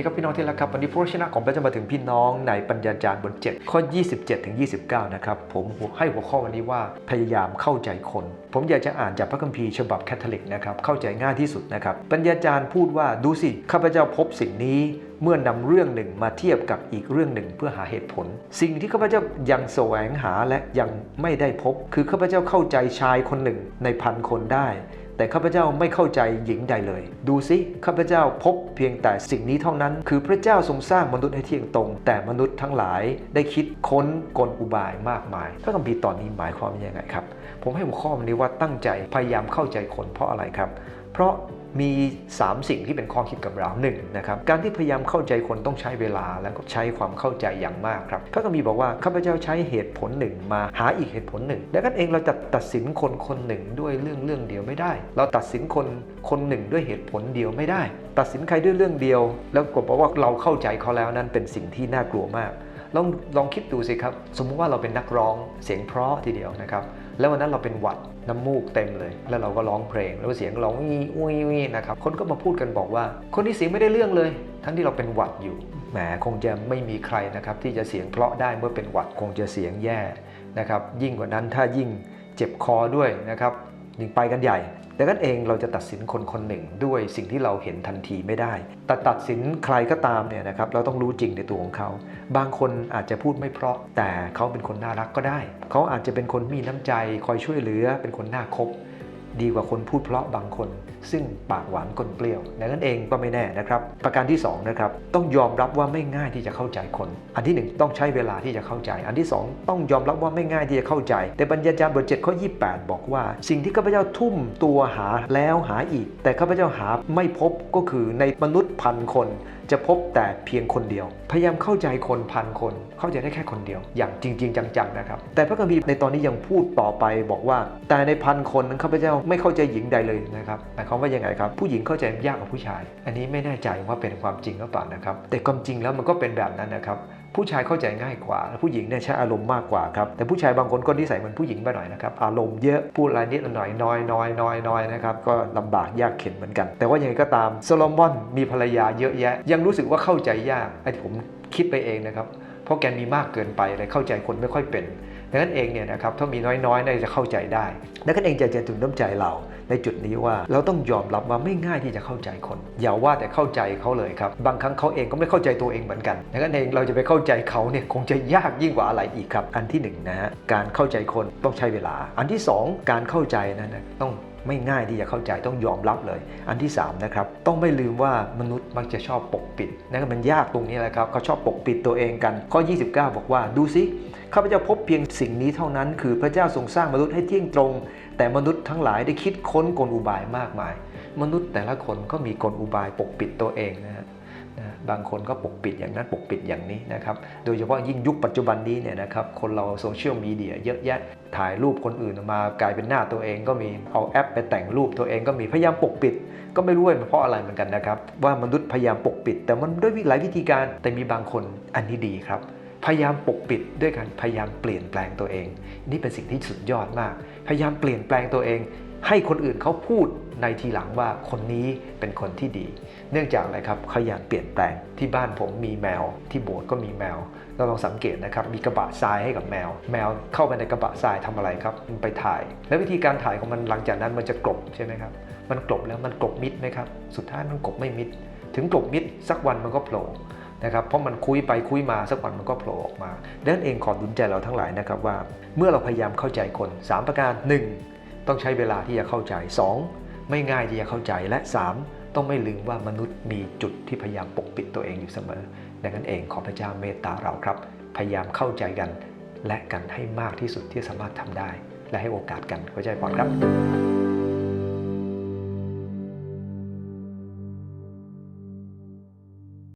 ดีครับพี่น้องที่รักครับวันนี้พระชนะของพระเจ้ามาถึงพี่น้องในปัญญาจารย์บท7ข้อ 27 ถึง 29 นะครับ ผมให้หัวข้อวันนี้ว่าพยายามเข้าใจคน ผมอยากจะอ่านจากพระคัมภีร์ฉบับแคทอลิกนะครับเข้าใจง่ายที่สุดนะครับ ปัญญาจารย์พูดว่าดูสิข้าพเจ้าพบสิ่งนี้เมื่อนำเรื่องหนึ่งมาเทียบกับอีกเรื่องหนึ่งเพื่อหาเหตุผล สิ่งที่ข้าพเจ้ายังแสวงหาและยังไม่ได้พบ คือข้าพเจ้าเข้าใจชายคนหนึ่งในพันคนได้ แต่ข้าพเจ้าไม่เข้าใจหญิงใดเลย ดูสิข้าพเจ้าพบเพียงแต่สิ่งนี้เท่านั้น คือพระเจ้าทรงสร้างมนุษย์ให้เที่ยงตรง แต่มนุษย์ทั้งหลายได้คิดค้นกลอุบายมากมายพระคัมภีร์ตอนนี้หมายความว่ายังไงครับ ผมให้หัวข้อวันนี้ว่าตั้งใจพยายามเข้าใจคนเพราะอะไรครับ เพราะ มี 3 สิ่งที่เป็นข้อคิดกับเราหนึ่งนะครับการที่พยายามเข้าใจคนต้องใช้เวลาและก็ใช้ความเข้าใจอย่างมากครับพระคัมภีร์บอกว่าข้าพเจ้าใช้เหตุผลหนึ่งมาหาอีกเหตุผลหนึ่งดังนั้นเองเราจะตัดสินคนคนหนึ่งด้วยเรื่องเรื่องเดียวไม่ได้ เราตัดสินคนคนหนึ่งด้วยเหตุผลเดียวไม่ได้ ตัดสินใครด้วยเรื่องเดียว แล้วก็บอกว่าเราเข้าใจเขาแล้วนั้นเป็นสิ่งที่น่ากลัวมาก ลองลองคิดดูสิครับ สมมุติว่าเราเป็นนักร้องเสียงเพราะทีเดียวนะครับ แล้ววันนั้นเราเป็นหวัดน้ำมูกเต็มเลย แล้วเราก็ร้องเพลง แล้วเสียงร้องวีอุ้ยวีนะครับ คนก็มาพูดกันบอกว่า คนที่เสียงไม่ได้เรื่องเลย ทั้งที่เราเป็นหวัดอยู่ แหมคงจะไม่มีใครนะครับที่จะเสียงเพราะได้เมื่อเป็นหวัดคงจะเสียงแย่นะครับ ยิ่งกว่านั้นถ้ายิ่งเจ็บคอด้วยนะครับ ยิ่งไปกันใหญ่ดังนั้นเองเราจะตัดสินคนคนหนึ่งด้วยสิ่งที่เราเห็นทันทีไม่ได้ แต่ตัดสินใครก็ตามเนี่ยนะครับเราต้องรู้จริงในตัวของเขา บางคนอาจจะพูดไม่เพราะ แต่เขาเป็นคนน่ารักก็ได้ เขาอาจจะเป็นคนมีน้ำใจ คอยช่วยเหลือ เป็นคนน่าคบ ดีกว่าคนพูดเพราะบางคน ซึ่งปากหวานกลเปรี้ยวดังนั้นเองก็ไม่แน่นะครับ ประการที่สองนะครับต้องยอมรับว่าไม่ง่ายที่จะเข้าใจคน อันที่หนึ่งต้องใช้เวลาที่จะเข้าใจ อันที่สองต้องยอมรับว่าไม่ง่ายที่จะเข้าใจ แต่ปัญญาจารย์บท7ข้อ28 บอกว่า สิ่งที่ข้าพเจ้าทุ่มตัวหาแล้วหาอีก แต่ข้าพเจ้าหาไม่พบก็คือในมนุษย์พันคน จะพบแต่เพียงคนเดียว พยายามเข้าใจคนพันคน เข้าใจได้แค่คนเดียว อย่างจริง ๆ จังๆนะครับ แต่พระคัมภีร์ในตอนนี้ยังพูดต่อไปบอกว่า แต่ในพันคนนั้นข้าพเจ้าไม่เข้าใจหญิงใดเลยนะครับหมายความว่ายังไงครับ ผู้หญิงเข้าใจยากกว่าผู้ชาย อันนี้ไม่แน่ใจว่าเป็นความจริงหรือเปล่านะครับ แต่ความจริงแล้วมันก็เป็นแบบนั้นนะครับ ผู้ชายเข้าใจง่ายกว่า ผู้หญิงเนี่ยใช้อารมณ์มากกว่าครับ แต่ผู้ชายบางคนก็นิสัยเหมือนผู้หญิงไปหน่อยนะครับ อารมณ์เยอะพูดอะไรนิดหน่อยน้อยน้อยน้อยน้อยนะครับ ก็ลำบากยากเข็นเหมือนกัน แต่ว่ายังไงก็ตามโซโลมอนมีภรรยาเยอะแยะ ยังรู้สึกว่าเข้าใจยากไอ้ผมคิดไปเองนะครับ เพราะแกมีมากเกินไปเลยเข้าใจคนไม่ค่อยเป็น ดังนั้นเองเนี่ยนะครับถ้ามีน้อยๆน่าจะเข้าใจได้ดังนั้นเองจะจะถึงน้ำใจเราในจุดนี้ว่าเราต้องยอมรับว่าไม่ง่ายที่จะเข้าใจคน อย่าว่าแต่เข้าใจเขาเลยครับ บางครั้งเขาเองก็ไม่เข้าใจตัวเองเหมือนกันดังนั้นเองเราจะไปเข้าใจเขาเนี่ยคงจะยากยิ่งกว่าอะไรอีกครับ อันที่หนึ่งนะฮะการเข้าใจคนต้องใช้เวลา อันที่สองการเข้าใจนั้นนะต้อง ไม่ง่ายที่จะเข้าใจต้องยอมรับเลย อันที่3นะครับต้องไม่ลืมว่ามนุษย์มักจะชอบปกปิดนะครับมันยากตรงนี้แหละครับเขาชอบปกปิดตัวเองกัน ข้อ 29 บอกว่าดูสิข้าพเจ้าพบเพียงสิ่งนี้เท่านั้น คือพระเจ้าทรงสร้างมนุษย์ให้เที่ยงตรง แต่มนุษย์ทั้งหลายได้คิดค้นกลอุบายมากมาย มนุษย์แต่ละคนก็มีกลอุบายปกปิดตัวเองนะฮะนะ บางคนก็ปกปิดอย่างนั้นปกปิดอย่างนี้นะครับ โดยเฉพาะยิ่งยุคปัจจุบันนี้เนี่ยนะครับ คนเราโซเชียลมีเดียเยอะแยะ ถ่ายรูปคนอื่นมากลายเป็นหน้าตัวเองก็มี เอาแอปไปแต่งรูปตัวเองก็มี พยายามปกปิด ก็ไม่รู้ว่าเป็นเพราะอะไรเหมือนกันนะครับ ว่ามนุษย์พยายามปกปิด แต่มันด้วยหลายวิธีการ แต่มีบางคนอันนี้ดีครับ พยายามปกปิดด้วยการพยายามเปลี่ยนแปลงตัวเอง นี่เป็นสิ่งที่สุดยอดมาก พยายามเปลี่ยนแปลงตัวเอง ให้คนอื่นเขาพูดในทีหลังว่าคนนี้เป็นคนที่ดี เนื่องจากอะไรครับขยันเปลี่ยนแปลงที่บ้านผมมีแมว ที่โบสถ์ก็มีแมว เราลองสังเกตนะครับ มีกระบะทรายให้กับแมว แมวเข้าไปในกระบะทรายทำอะไรครับ มันไปถ่าย แล้ววิธีการถ่ายของมันหลังจากนั้นมันจะกลบใช่ไหมครับ มันกลบแล้วมันกลบมิดไหมครับ สุดท้ายมันกลบไม่มิด ถึงกลบมิดสักวันมันก็โผล่นะครับ เพราะมันคุยไปคุยมาสักวันมันก็โผล่ออกมาดังนั้นเองขอดุลใจเราทั้งหลายนะครับว่า เมื่อเราพยายามเข้าใจคน 3 ประการ 1. ต้องใช้เวลาที่จะเข้าใจ 2. ไม่ง่ายที่จะเข้าใจและ 3. ต้องไม่ลืมว่ามนุษย์มีจุดที่พยายามปกปิดตัวเองอยู่เสมอ ดังนั้นเองขอพระเจ้าเมตตาเราครับ พยายามเข้าใจกัน และกันให้มากที่สุดที่สามารถทำได้ และให้โอกาสกันเข้าใจก่อนครับ